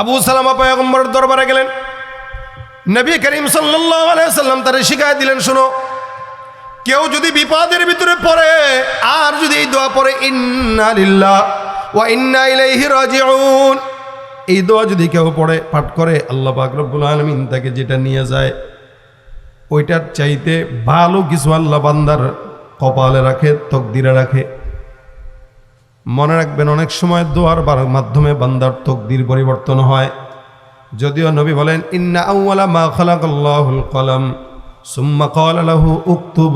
আবু সালামা পয়গম্বরের দরবারে গেলেন। নবী করিম সাল্লাম তারে শিখাই দিলেন, শোনো, কেউ যদি বিপদের ভিতরে পড়ে, আর যদি এই দোয়া পড়ে, ইন্না লিল্লাহ ওয়া ইন্না এই দোয়া যদি কেউ পড়ে, পাঠ করে, আল্লাহ পাক রব্বুল আলামিন তাকে যেটা নিয়ে যায়, ওইটার চাইতে ভালো কিছু আল্লাহ বান্দার কপালে রাখে, তকদিরে রাখে। মনে রাখবেন, অনেক সময় দোয়ার মাধ্যমে বান্দার তকদির পরিবর্তন হয়। যদিও নবী বলেন, ইন্না আউওয়ালা মা খালাকাল্লাহুল কলম, সুম্মা ক্বালা লাহু উকতুব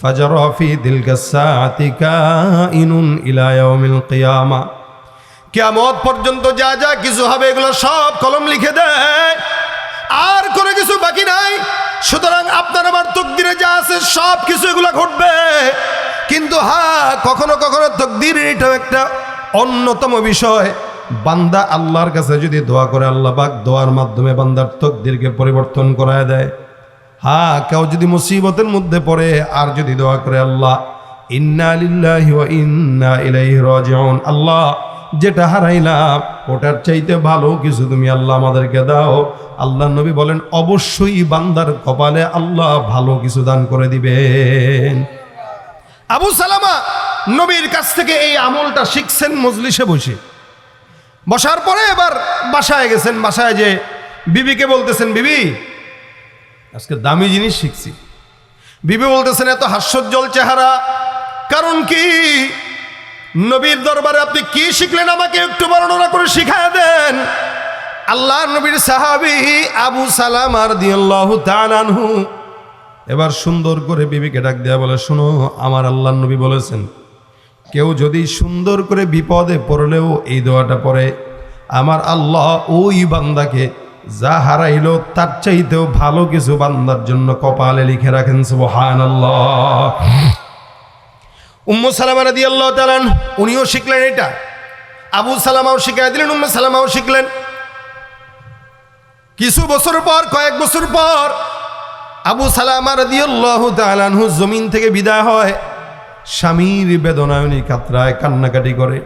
ফাজারা ফি দিলকা সাআতি কাইনুন ইলা ইয়াউমিল কিয়ামা। কিয়ামত পর্যন্ত যা যা কিছু হবে, এগুলো সব কলম লিখে দেয়। আর কোনো কিছু বাকি নাই। সুতরাং আপনার আমার তকদিরে যা আছে, সব কিছু এগুলো ঘটবে। কিন্তু হা, কখনো কখনো তকদির এটাও একটা অন্যতম বিষয়। বান্দা আল্লাহর কাছে যদি দোয়া করে, আল্লাহ পাক দোয়ার মাধ্যমে বান্দার তকদিরকে পরিবর্তন করায় দেয়। হা, কেউ যদি মুসিবতের মধ্যে পড়ে, আর যদি দোয়া করে, আল্লাহ, ইন্না লিল্লাহি ওয়া ইন্না ইলাইহি রাজিউন। আল্লাহ, যেটা হারাইলাম, ওটার চাইতে ভালো কিছু তুমি আল্লাহ আমাদেরকে দাও। আল্লাহ নবী বলেন, অবশ্যই বান্দার কপালে আল্লাহ ভালো কিছু দান করে দিবেন। আবু সালামা নবীর কাছ থেকে এই আমলটা শিখছেন মজলিসে বসে। বসার পরে এবার বাসায় গেছেন, বাসায় যে বিবিকে বলতেছেন, বিবি, আজকে দামি জিনিস শিখছি। বিবি বলতেছেন, এত হাস্যোজ্জ্বল চেহারা, কারণ কি? নবীর দরবারে আপনি কি শিখলেন আমাকে একটু বর্ণনা করে শিখায় দেন। আল্লাহ নবীর সাহাবি আবু সালাম আর তাআলাহু এবার সুন্দর করে বিবিকে ডাক দেয়া বলে, শোনো, আমার আল্লাহ নবী বলেছেন, কেউ যদি সুন্দর করে বিপদে পড়লেও এই দোয়াটা পড়ে, আমার আল্লাহ ওই বান্দাকে যা হারাইলো, তার চাইতেও ভালো কিছু বান্দার জন্য কপালে লিখে রাখেন সুবহান আল্লাহ উম্মু সালামা রাদি আল্লাহ তালান উনিও শিখলেন এটা। আবু সালামাও শিখাই দিলেন, উম্মু সালামাও শিখলেন। কিছু বছর পর, কয়েক বছর পর আবু সালামা রাদি আল্লাহ তালানহু জমিন থেকে বিদায় হয়। স্বামীর বেদনায় কাতরায় কান্নাকাটি করে।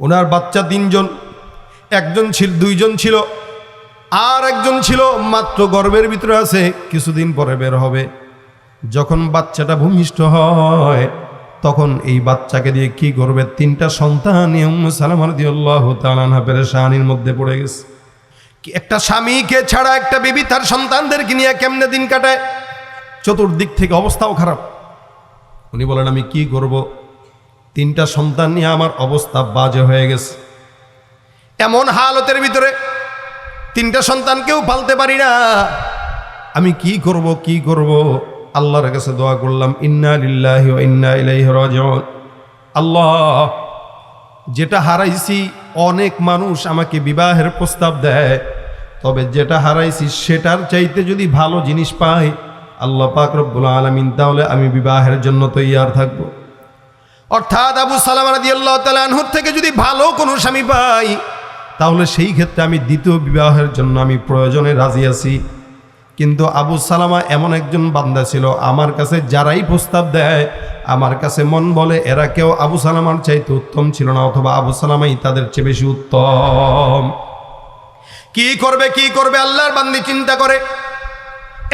ওনার বাচ্চা তিনজন, একজন ছিল, দুইজন ছিল, আর একজন ছিল, মাত্র গর্বের ভিতরে আছে, কিছুদিন পরে বের হবে। যখন বাচ্চাটা ভূমিষ্ঠ হয়, তখন এই বাচ্চাকে দিয়ে কি করবে? তিনটা সন্তান সালাম আল্লাহ তালানহা পেরেশানির মধ্যে পড়ে গেছে। একটা স্বামীকে ছাড়া একটা বেবি তার সন্তানদেরকে নিয়ে কেমনে দিন কাটায়? চতুর্দিক থেকে অবস্থাও খারাপ। উনি বলেন, আমি কি করব? তিনটা সন্তান নিয়ে আমার অবস্থা বাজে হয়ে গেছে। এমন হালতের ভিতরে তিনটা সন্তানকেও পালতে পারি না। আমি কি করব কি করব? আল্লাহর কাছে দোয়া করলাম, ইন্না ইন্না আল্লাহ, যেটা হারাইছি অনেক মানুষ আমাকে বিবাহের প্রস্তাব দেয়। তবে যেটা হারাইছি, সেটার চাইতে যদি ভালো জিনিস পাই, আল্লাহ পাক রব্বুল আলমিন, তাহলে আমি বিবাহের জন্য তৈয়ার থাকব। অর্থাৎ আবু সালাম আনহুর থেকে যদি ভালো কোনো স্বামী পাই, তাহলে সেই ক্ষেত্রে আমি দ্বিতীয় বিবাহের জন্য আমি প্রয়োজনে রাজি আছি। কিন্তু আবু সালামা এমন একজন বান্দা ছিল। আমার কাছে যারাই প্রস্তাব দেয়, আমার কাছে মন বলে, এরা কেউ আবু সালামার চাইতে উত্তম ছিল না, অথবা আবু সালামাই তাদের চেয়ে বেশি উত্তম। কি করবে কি করবে, আল্লাহর বান্দি চিন্তা করে।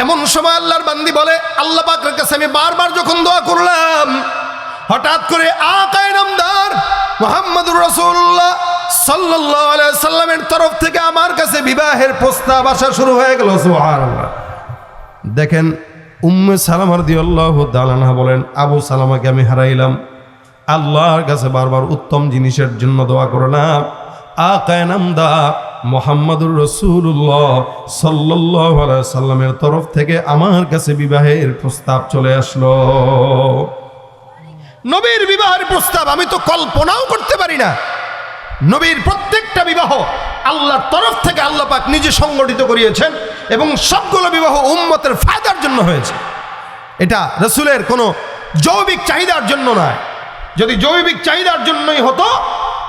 এমন সময় আল্লাহর বান্দি বলে, আল্লাহ পাকের কাছে আমি বারবার যখন দোয়া করলাম, হঠাৎ করে আকায় নামদার মোহাম্মদুর রসুল্লাহ সাল্লাহ সাল্লামের তরফ থেকে আমার কাছে বিবাহের প্রস্তাব আসা শুরু হয়ে গেল, সুবহানাল্লাহ। দেখেন, উম্মে সালামার দিয়াল্লাহ দালানহা বলেন, আবু সালামাকে আমি হারাইলাম। আল্লাহর কাছে বারবার উত্তম জিনিসের জন্য দোয়া করলাম। আকায় নামদা মোহাম্মদুর রসুল্লাহ সাল্লাহ সাল্লামের তরফ থেকে আমার কাছে বিবাহের প্রস্তাব চলে আসলো। নবীর বিবাহের প্রস্তাব আমি তো কল্পনাও করতে পারি না। নবীর প্রত্যেকটা বিবাহ আল্লাহর তরফ থেকে আল্লাহ পাক নিজে সংগঠিত করিয়েছেন এবং সবগুলো বিবাহ উম্মতের ফায়দার জন্য হয়েছে। এটা রসুলের কোনো জৈবিক চাহিদার জন্য নয়। যদি জৈবিক চাহিদার জন্যই হতো,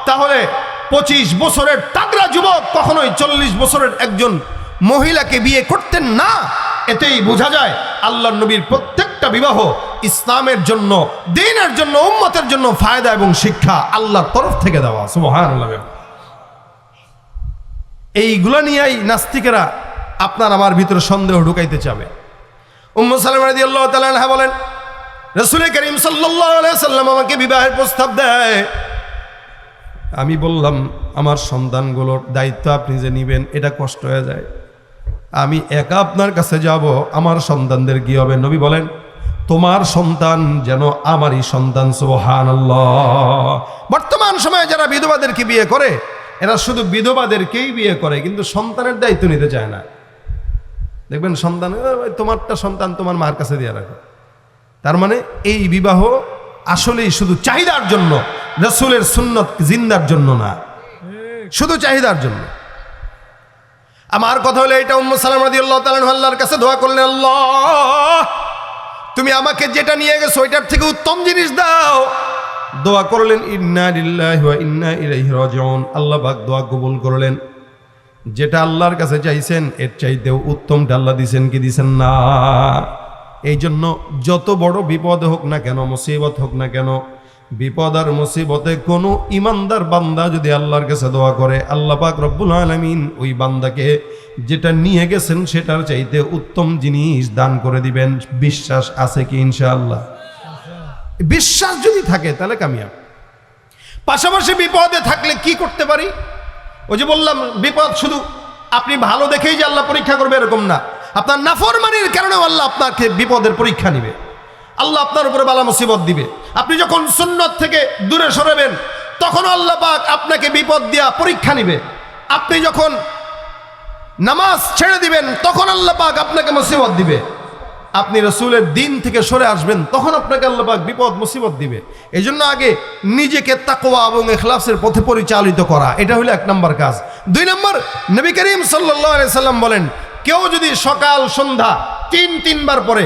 তাহলে পঁচিশ বছরের তাগড়া যুবক কখনোই চল্লিশ বছরের একজন মহিলাকে বিয়ে করতেন না। এতেই বোঝা যায় আল্লাহ নবীর প্রত্যেকটা বিবাহ ইসলামের জন্য, দিনের জন্য, উম্মতের জন্য ফায়দা এবং শিক্ষা আল্লাহর তরফ থেকে দেওয়া, সুবহানাল্লাহ এইগুলো নিয়েই নাস্তিকেরা আপনার আমার ভিতরে সন্দেহ ঢুকাইতে চাবে। আল্লাহ বলেন, রসুল করিম সাল্লাম আমাকে বিবাহের প্রস্তাব দেয়। আমি বললাম, আমার সন্তানগুলোর দায়িত্ব আপনি যে নিবেন, এটা কষ্ট হয়ে যায়। আমি একা আপনার কাছে যাব, আমার সন্তানদের কি হবে? নবী বলেন তোমার সন্তান যেন আমারই সন্তান সুবহান বর্তমান সময়ে যারা বিধবাদেরকে বিয়ে করে, এরা শুধু বিধবাদেরকেই বিয়ে করে, কিন্তু সন্তানের দায়িত্ব নিতে চায় না। দেখবেন সন্তান তোমারটা সন্তান তোমার মার কাছে দিয়ে রাখো। তার মানে এই বিবাহ আসলেই শুধু চাহিদার জন্য, রসুলের সুন্নত জিন্দার জন্য না। শুধু চাহিদার জন্য। আমার কথা হলো, এটা উম্মু সালাম রাদিয়াল্লাহু তাআলা আল্লাহর কাছে দোয়া করলেন, আল্লাহ তুমি আমাকে যেটা নিয়ে গেছো, ওইটার থেকে উত্তম জিনিস দাও। দোয়া করলেন, ইন্না ওয়া ইন্না ইলাইহি রাজিউন। আল্লাহ পাক দোয়া কবুল করলেন। যেটা আল্লাহর কাছে চাইছেন, এর চাইতেও উত্তমটা আল্লাহ দিছেন কি দিছেন না। এই জন্য যত বড় বিপদ হোক না কেন, মুসিবত হোক না কেন বিপদ আর মুসিবতে কোনো ইমানদার বান্দা যদি আল্লাহর কাছে দোয়া করে, আল্লাহ পাক রব্বুল আলমিন ওই বান্দাকে যেটা নিয়ে গেছেন সেটার চাইতে উত্তম জিনিস দান করে দিবেন। বিশ্বাস আছে কি ইনশাআল্লাহ? বিশ্বাস যদি থাকে তাহলে কামিয়াব। পাশাপাশি বিপদে থাকলে কি করতে পারি? ওই যে বললাম, বিপদ শুধু আপনি ভালো দেখেই যে আল্লাহ পরীক্ষা করবে এরকম না। আপনার নাফরমানির কারণেও আল্লাহ আপনাকে বিপদের পরীক্ষা নিবে। আল্লাহ আপনার উপরে বালা মুসিবত দিবে। আপনি যখন সুন্নত থেকে দূরে সরাবেন তখন আল্লাহ পাক আপনাকে বিপদ দিয়া পরীক্ষা নিবে। আপনি যখন নামাজ ছেড়ে দিবেন, তখন আল্লাহ পাক আপনাকে মুসিবত দিবে। আপনি রসুলের দিন থেকে সরে আসবেন, তখন আপনাকে আল্লাহ পাক বিপদ, মুসিবত দিবে। এই জন্য আগে নিজেকে তাকোয়া এবং এখলাসের পথে পরিচালিত করা, এটা হলো এক নম্বর কাজ। দুই নম্বর, নবী করিম সাল্লাহ সাল্লাম বলেন, কেউ যদি সকাল, সন্ধ্যা তিন, তিনবার পরে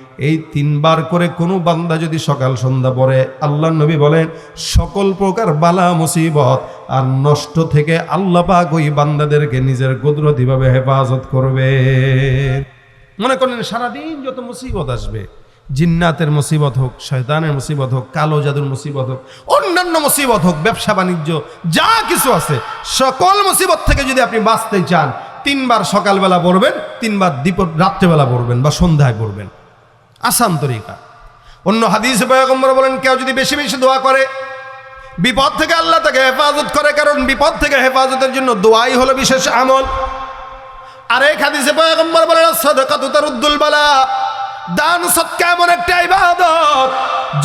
এই তিনবার করে কোনো বান্দা যদি সকাল সন্ধ্যা পরে আল্লাহ নবী বলেন, সকল প্রকার বালা, মুসিবত আর নষ্ট থেকে আল্লাহ পাক ওই বান্দাদেরকে নিজের কুদরতিভাবে হেফাজত করবে। মনে করলেন সারাদিন যত মুসিবত আসবে, জিন্নাতের মুসিবত হোক, শয়তানের মুসিবত হোক, কালো জাদুর মুসিবত হোক, অন্যান্য মুসিবত হোক, ব্যবসা, বাণিজ্য, যা কিছু আছে, সকল মুসিবত থেকে যদি আপনি বাঁচতে চান, তিনবার সকালবেলা পড়বেন, তিনবার দ্বীপ রাত্রেবেলা পড়বেন বা সন্ধ্যায় পড়বেন। আসান তরিকা অন্য হাদিস পয়গম্বর বলেন, কেউ যদি বেশি বেশি দোয়া করে, বিপদ থেকে আল্লাহ তাকে হেফাজত করে, কারণ বিপদ থেকে হেফাজতের জন্য দোয়াই হলো বিশেষ আমল। আরেক হাদিসে পয়গম্বর বলেন, সাদাকাতু তারুদ্দুল বালা। দান সৎকা এমন একটা ইবাদত,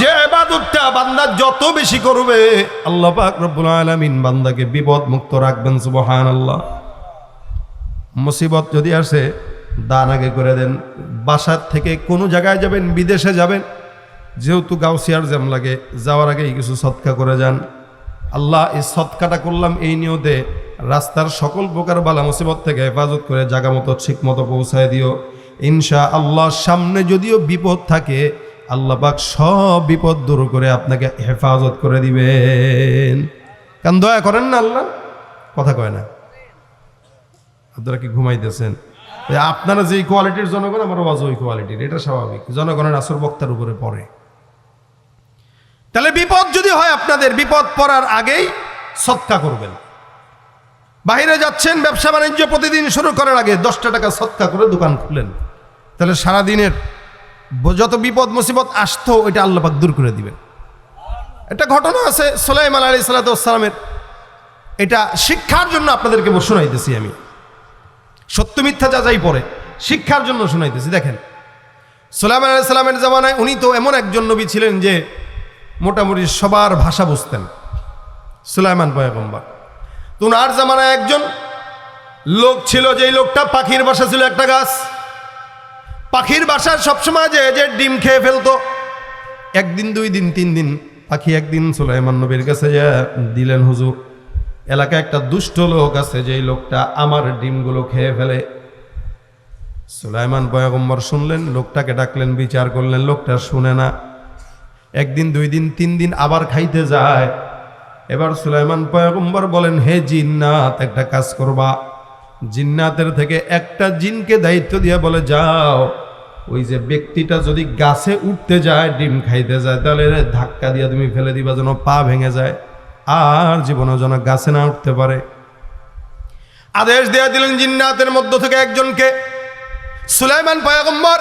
যে ইবাদতটা বান্দা যত বেশি করবে, আল্লাহ পাক রব্বুল আলামিন বান্দাকে বিপদ মুক্ত রাখবেন, সুবহানাল্লাহ। মুসিবত যদি আসে দান আগে করে দেন। বাসার থেকে কোনো জায়গায় যাবেন, বিদেশে যাবেন, যেহেতু গাউসিয়ার জ্যাম লাগে, যাওয়ার আগেই কিছু সৎকা করে যান। আল্লাহ এই সৎকাটা করলাম, এই নিয়তে রাস্তার সকল প্রকার বালা মুসিবত থেকে হেফাজত করে জাগা মতো, ঠিক মতো পৌঁছায় দিও। ইনশা আল্লাহ সামনে যদিও বিপদ থাকে, আল্লাহ পাক সব বিপদ দূর করে আপনাকে হেফাজত করে দিবেন। কারণ দয়া করেন না আল্লাহ? কথা কয় না। আপনারা কি ঘুমাইতেছেন? আপনারা যে কোয়ালিটির জনগণ, আমার আওয়াজ ওই কোয়ালিটির এটা স্বাভাবিক। জনগণের আসর বক্তার উপরে পড়ে। তাহলে বিপদ যদি হয় আপনাদের, বিপদ পড়ার আগেই সৎকা করবেন। বাইরে যাচ্ছেন, ব্যবসা বাণিজ্য প্রতিদিন শুরু করার আগে দশটা টাকা সৎকা করে দোকান খুলেন তাহলে সারাদিনের যত বিপদ, মুসিবত আসতো ওইটা আল্লাপাক দূর করে দিবেন। একটা ঘটনা আছে, সোলাইমান আলী সালাতামের এটা শিক্ষার জন্য আপনাদেরকে শোনাইতেছি আমি। সত্য মিথ্যা যাচাই পরে শিক্ষার জন্য শোনাইতেছি, দেখেন। সোলাইমান আলী সাল্লামের জামানায় উনি তো এমন একজন নবী ছিলেন যে মোটামুটি সবার ভাষা বুঝতেন। সুলাইমান পয়গম্বর। তো ওনার জামানায় একজন লোক ছিল যেই লোকটা পাখির বাসা ছিল একটা গাছ। পাখির বাসার সবসময় যে যে ডিম খেয়ে ফেলতো। একদিন, দুই দিন, তিন দিন পাখি একদিন সুলাইমান নবীর কাছে দিলেন হুজুর। এলাকায় একটা দুষ্ট লোক আছে, যেই লোকটা আমার ডিমগুলো খেয়ে ফেলে। সুলাইমান পয়গম্বর শুনলেন, লোকটাকে ডাকলেন, বিচার করলেন, লোকটা শুনে না। একদিন, দুই দিন, তিন দিন আবার খাইতে যায়। এবার সুলাইমান পয়গম্বর বলেন, হে জিন্নাত, একটা কাজ করবা। জিন্নাতের থেকে একটা জিনকে দায়িত্ব দিয়ে বলে, যাও, ওই যে ব্যক্তিটা যদি গাছে উঠতে যায়, ডিম খাইতে যায়, তাহলে ধাক্কা দিয়ে তুমি ফেলে দিবা, যেন পা ভেঙে যায়। আর জীবনে যেন গাছে না উঠতে পারে। আদেশ দেয়া দিলেন জিন্নাতের মধ্য থেকে একজনকে। সুলাইমান পয়গম্বর,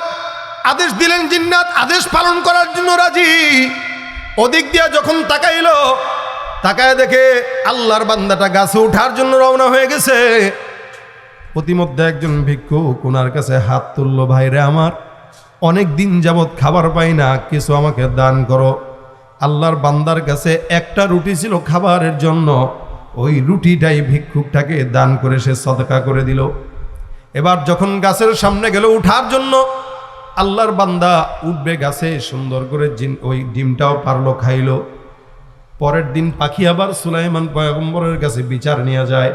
আদেশ দিলেন জিন্নাত, আদেশ পালন করার জন্য রাজি। ওদিক দিয়া যখন তাকাইলো, তাকায় দেখে আল্লাহর বান্দাটা গাছে ওঠার জন্য রওনা হয়ে গেছে। প্রতিমধ্যে একজন ভিক্ষু কোনার কাছে হাত তুললো, ভাইরে আমার, অনেক দিন যাবৎ খাবার পাই না, কিছু আমাকে দান করো। আল্লাহর বান্দার কাছে একটা রুটি ছিল খাবারের জন্য, ওই রুটিটাই ভিক্ষুকটাকে দান করে সে সদকা করে দিল। এবার যখন গাছের সামনে গেল উঠার জন্য, আল্লাহর বান্দা উঠবে গাছে, সুন্দর করে ওই ডিমটাও পারল, খাইলো। পরের দিন পাখি আবার সুলাইমান পয়গম্বরের কাছে বিচার নিয়ে যায়।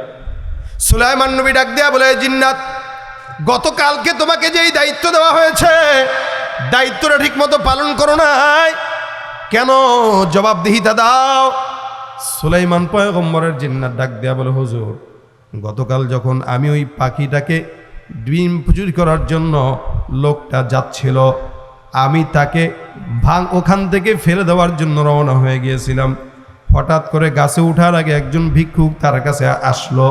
সুলাইমান নবী ডাক দেয়া বলে জিন্নাত, গতকালকে তোমাকে যেই দায়িত্ব দেওয়া হয়েছে, দায়িত্বটা ঠিকমতো পালন করো নাই। কেন জবাবদিহিতা দাও? সুলাইমান পয়গম্বরের জিন্নার ডাক দেয়া বলে, হুজুর, গতকাল যখন আমি ওই পাখিটাকে ডিম চুরি করার জন্য লোকটা যাচ্ছিল, আমি তাকে ভাঙ, ওখান থেকে ফেলে দেওয়ার জন্য রওনা হয়ে গিয়েছিলাম। হঠাৎ করে গাছে ওঠার আগে একজন ভিক্ষুক তার কাছে আসলো,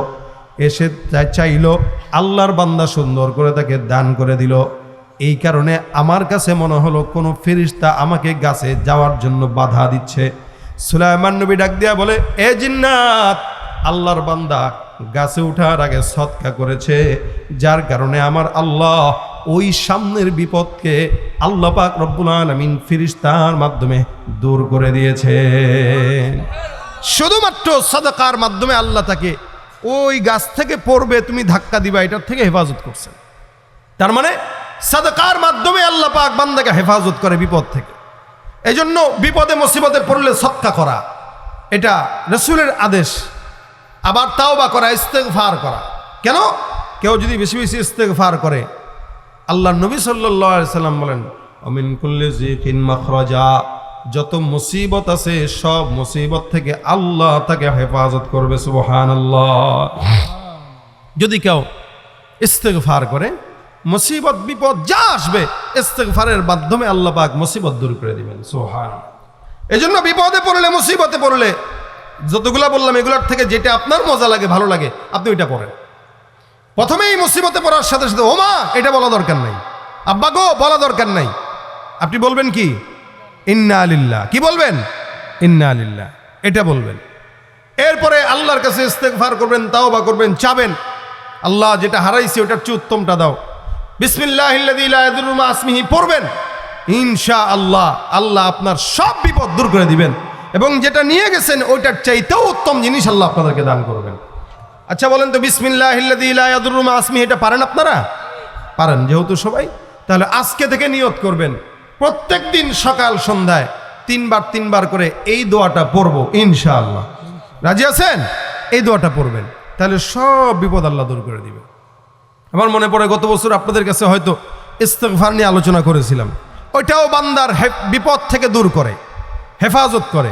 এসে চাইলো, আল্লাহর বান্দা সুন্দর করে তাকে দান করে দিল। এই কারণে আমার কাছে মনে হলো কোনো ফেরিস্তা আমাকে গাছে যাওয়ার জন্য বাধা দিচ্ছে। সুলাইমান নবী ডাক দিয়া বলে, এ জিন্নাত, আল্লাহর বান্দা গাছে ওঠার আগে সৎকা করেছে, যার কারণে আমার আল্লাহ ওই সামনের বিপদকে আল্লাহ পাক রব্বুল আলমিন ফিরিস্তার মাধ্যমে দূর করে দিয়েছে। শুধুমাত্র সাদাকার মাধ্যমে আল্লাহ তাকে ওই গাছ থেকে পড়বে, তুমি ধাক্কা দিবা, এটার থেকে হেফাজত করছেন তার মানে সাদাকার মাধ্যমে আল্লাহ পাক বান্দাকে হেফাজত করে বিপদ থেকে। এই জন্য বিপদে, মুসিবতে পড়লে সৎকা করা, এটা রসুলের আদেশ। আবার তাও বা করা, ইস্তেগফার করা। কেন? কেউ যদি বেশি বেশি ইস্তেগফার করে আল্লাহ নবী সাল্লাম বলেন, অমিন কুল্লি জিকিন মাখরাজা। যত মুসিবত আছে, সব মুসিবত থেকে আল্লাহ তাকে হেফাজত করবে সুবহান আল্লাহ যদি কেউ ইস্তেগফার করে মুসিবত, বিপদ যা আসবে, ইস্তেগফারের মাধ্যমে আল্লাহ পাক মুসিবত দূর করে দিবেন। সুবহান এই জন্য বিপদে পড়লে, মুসিবতে পড়লে, যতগুলা বললাম, এগুলোর থেকে যেটা আপনার মজা লাগে, ভালো লাগে, আপনি ওইটা পড়েন। প্রথমেই মুসিবতে পড়ার সাথে সাথে ও মা এটা বলা দরকার নাই। আব্বা গো, বলা দরকার নাই। আপনি বলবেন কি? ইন্না আলিল্লাহ কি বলবেন? ইন্না আলিল্লাহ এটা বলবেন। এরপরে আল্লাহর কাছে ইস্তেগফার করবেন তাও বা করবেন, চাবেন। আল্লাহ যেটা হারাইছি, ওটার চেয়ে উত্তমটা দাও। বিসমিল্লাহ আসমিহি পড়বেন। ইনশা আল্লাহ আল্লাহ আপনার সব বিপদ দূর করে দিবেন। এবং যেটা নিয়ে গেছেন, ওইটার চাইতেও উত্তম জিনিস আল্লাহ আপনাদেরকে দান করবেন। আচ্ছা বলেন তো, বিসমিল্লাহ আসমি এটা পারেন আপনারা? পারেন, যেহেতু সবাই। তাহলে আজকে থেকে নিয়ত করবেন। প্রত্যেক দিন সকাল সন্ধ্যায় তিনবার তিনবার করে এই দোয়াটা পড়ব, ইনশাআল্লাহ। রাজি আছেন? এই দোয়াটা পড়বেন। তাহলে সব বিপদ আল্লাহ দূর করে দিবে আমার মনে পড়ে গত বছর আপনাদের কাছে হয়তো ইস্তেকফার নিয়ে আলোচনা করেছিলাম। ওইটাও বান্দার বিপদ থেকে দূর করে, হেফাজত করে।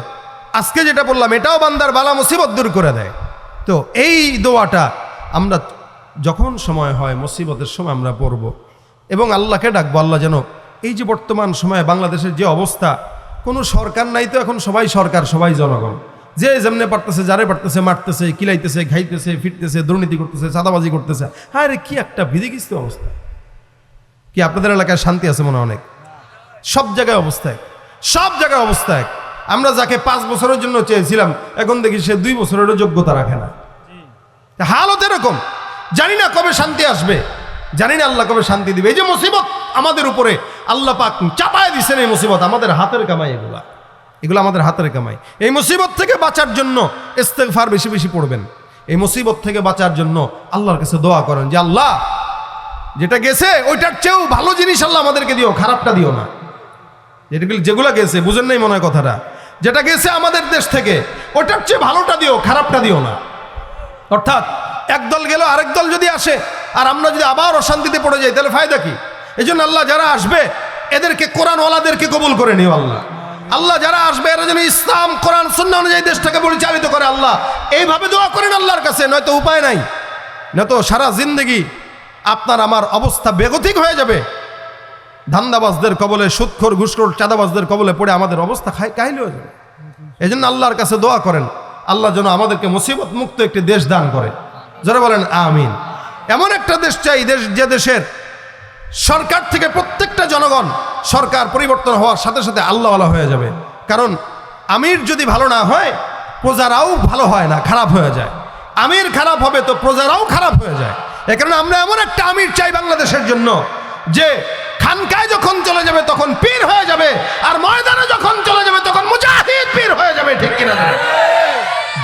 আজকে যেটা বললাম, এটাও বান্দার বালা মুসিবত দূর করে দেয়। তো এই দোয়াটা আমরা যখন সময় হয়, মুসিবতের সময় আমরা পড়ব। এবং আল্লাহকে ডাকবো, আল্লাহ যেন এই যে বর্তমান সময়ে বাংলাদেশের যে অবস্থা, কোনো সরকার নাই তো এখন সবাই সরকার, সবাই জনগণ। যে যেমনে পারতেছে, যারে পারতেছে, মারতেছে কিলাইতেছে খাইতেছে, ফিরতেছে, দুর্নীতি করতেছে, চাঁদাবাজি করতেছে। হ্যাঁ রে কি একটা বিধিকিস্ত অবস্থা। কি আপনাদের এলাকায় শান্তি আছে মনে অনেক? সব জায়গায় অবস্থায় সব জায়গায় অবস্থায় আমরা যাকে পাঁচ বছরের জন্য চেয়েছিলাম, এখন দেখি সে দুই বছরেরও যোগ্যতা রাখে না। হালত এরকম। জানি না কবে শান্তি আসবে। জানি না আল্লাহ কবে শান্তি দিবে। এই যে মুসিবত আমাদের উপরে আল্লাহ পাক চাপায় দিছেন এই মুসিবত, আমাদের হাতের কামাই এগুলা। এগুলো আমাদের হাতের কামাই। এই মুসিবত থেকে বাঁচার জন্য ইস্তেগফার বেশি বেশি পড়বেন। এই মুসিবত থেকে বাঁচার জন্য আল্লাহর কাছে দোয়া করেন যে, আল্লাহ, যেটা গেছে, ওইটার চেয়েও ভালো জিনিস আল্লাহ আমাদেরকে দিও, খারাপটা দিও না। যেগুলো যেগুলো গেছে, বুঝেন নাই মনে হয় কথাটা? যেটা গেছে আমাদের দেশ থেকে ওটার চেয়ে ভালোটা দিও, খারাপটা দিও না। অর্থাৎ, একদল গেল, আরেক দল যদি আসে, আর আমরা যদি আবার অশান্তিতে পড়ে যাই, তাহলে ফায়দা কি? এই আল্লাহ যারা আসবে, এদেরকে, কোরআনওয়ালাদেরকে কবুল করে নিও আল্লাহ। আল্লাহ যারা আসবে, এরা যেন ইসলাম, কোরআন শূন্য অনুযায়ী দেশটাকে পরিচালিত করে আল্লাহ। এইভাবে দোয়া করেন আল্লাহর কাছে, নয়তো উপায় নাই। নয়তো সারা জিন্দগি আপনার আমার অবস্থা বেগতিক হয়ে যাবে। ধান্দাবাজদের কবলে, সুৎখর, ঘুষখোর, চাঁদাবাজদের কবলে পড়ে আমাদের অবস্থা খাই কাহিল হয়ে যাবে। এই জন্য আল্লাহর কাছে দোয়া করেন, আল্লাহ যেন আমাদেরকে মুসিবত মুক্ত একটি দেশ দান করে। যারা বলেন, আমিন। এমন একটা দেশ চাই, দেশ যে দেশের সরকার থেকে প্রত্যেকটা জনগণ সরকার পরিবর্তন হওয়ার সাথে সাথে আল্লাহওয়ালা হয়ে যাবে। কারণ আমির যদি ভালো না হয়, প্রজারাও ভালো হয় না, খারাপ হয়ে যায়। আমির খারাপ হবে তো প্রজারাও খারাপ হয়ে যায়। এ কারণে আমরা এমন একটা আমির চাই বাংলাদেশের জন্য, যে খানকায় যখন চলে যাবে তখন পীর হয়ে যাবে, আর ময়দানে যখন চলে যাবে তখন মুজাহিদ পীর হয়ে যাবে, ঠিক কিনা?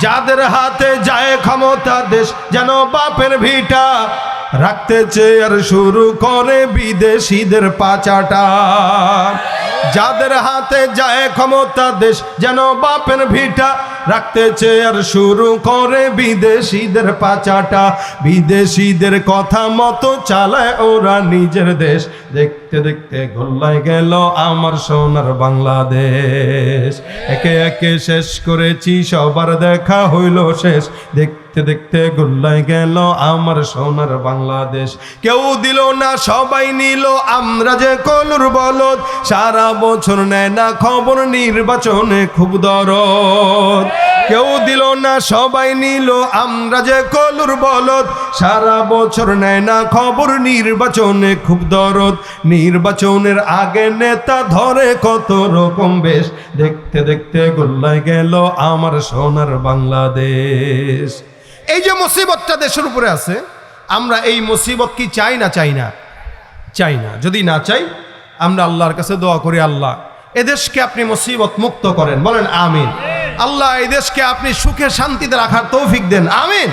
যাদের হাতে যায় ক্ষমতা দেশ, যেন বাপের ভিটা রাখতে চেয়ার শুরু করে বিদেশিদের পাচাটা। যাদের হাতে যায় ক্ষমতা দেশ, যেন বাপের ভিটা রাখতে চেয়ার শুরু করে বিদেশিদের পাচাটা। বিদেশিদের কথা মতো চালায় ওরা নিজের দেশ। দেখতে দেখতে গোল্লায় গেল আমার সোনার বাংলাদেশ। একে একে শেষ করেছি, সবার দেখা হইল শেষ। দেখতে দেখতে গোল্লায় গেল আমার সোনার বাংলাদেশ। কেউ দিল না, সবাই নিল, আমরা যে কলুর বলদ। সারা বছর নেয় না খবর, নির্বাচনে খুব দরদ। কেউ দিল না, সবাই নিল, আমরা যে কলুর বলদ। সারা বছর নেয় না খবর, নির্বাচনে খুব দরদ। নির্বাচনের আগে নেতা ধরে কত রকম বেশ। দেখতে দেখতে গোল্লায় গেল আমার সোনার বাংলাদেশ। এই যে মুসিবতটা দেশের উপরে আছে, আমরা এই মুসিবত কি চাই না চাই না? চাই না। যদি না চাই, আমরা আল্লাহর কাছে দোয়া করি, আল্লাহ এদেশকে আপনি মুসিবত মুক্ত করেন। বলেন, আমিন। আল্লাহ, এই দেশকে আপনি সুখে শান্তিতে রাখার তৌফিক দেন। আমিন।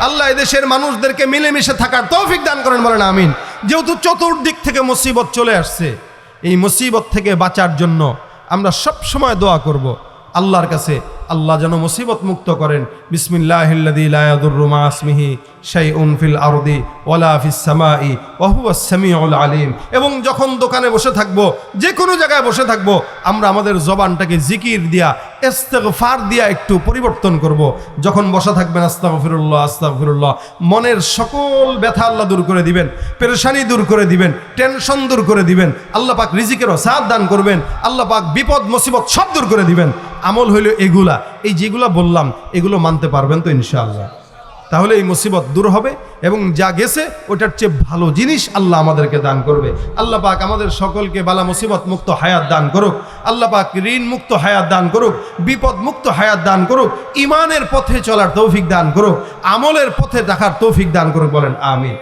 আল্লাহ এদেশের মানুষদেরকে মিলেমিশে থাকার তৌফিক দান করেন। বলেন, আমিন। যেহেতু চতুর্দিক থেকে মুসিবত চলে আসছে, এই মুসিবত থেকে বাঁচার জন্য আমরা সব সময় দোয়া করব আল্লাহর কাছে। আল্লাহ যেন মুসিবত মুক্ত করেন। বিসমিল্লাহিল্লাদিহি শাই উনফিল আরদি ওলা সামাই ওহুয়া সামিউল আলিম। এবং যখন দোকানে বসে থাকব যে কোনো জায়গায় বসে থাকব, আমরা আমাদের জবানটাকে জিকির দিয়া, ইস্তেগফার দিয়া একটু পরিবর্তন করব। যখন বসা থাকবেন, আস্তাগফিরুল্লাহ আস্তাগফিরুল্লাহ, মনের সকল ব্যথা আল্লাহ দূর করে দিবেন, পেরেশানি দূর করে দিবেন, টেনশন দূর করে দিবেন, আল্লাহ পাক রিজিকেরও সাথ দান করবেন, আল্লাহ পাক বিপদ, মুসিবত সব দূর করে দিবেন। আমল হইল এগুলা। এই যেগুলা বললাম, এগুলো মানতে পারবেন তো ইনশাআল্লাহ। তাহলে এই মুসিবত দূর হবে এবং যা গেছে, ওটার চেয়ে ভালো জিনিস আল্লাহ আমাদেরকে দান করবে। আল্লাহ পাক আমাদের সকলকে বালা মুসিবত মুক্ত হায়াত দান করুক। আল্লাহ পাক ঋণ মুক্ত হায়াত দান করুক, বিপদ মুক্ত হায়াত দান করুক ইমানের পথে চলার তৌফিক দান করুক, আমলের পথে দেখার তৌফিক দান করুক বলেন, আমিন।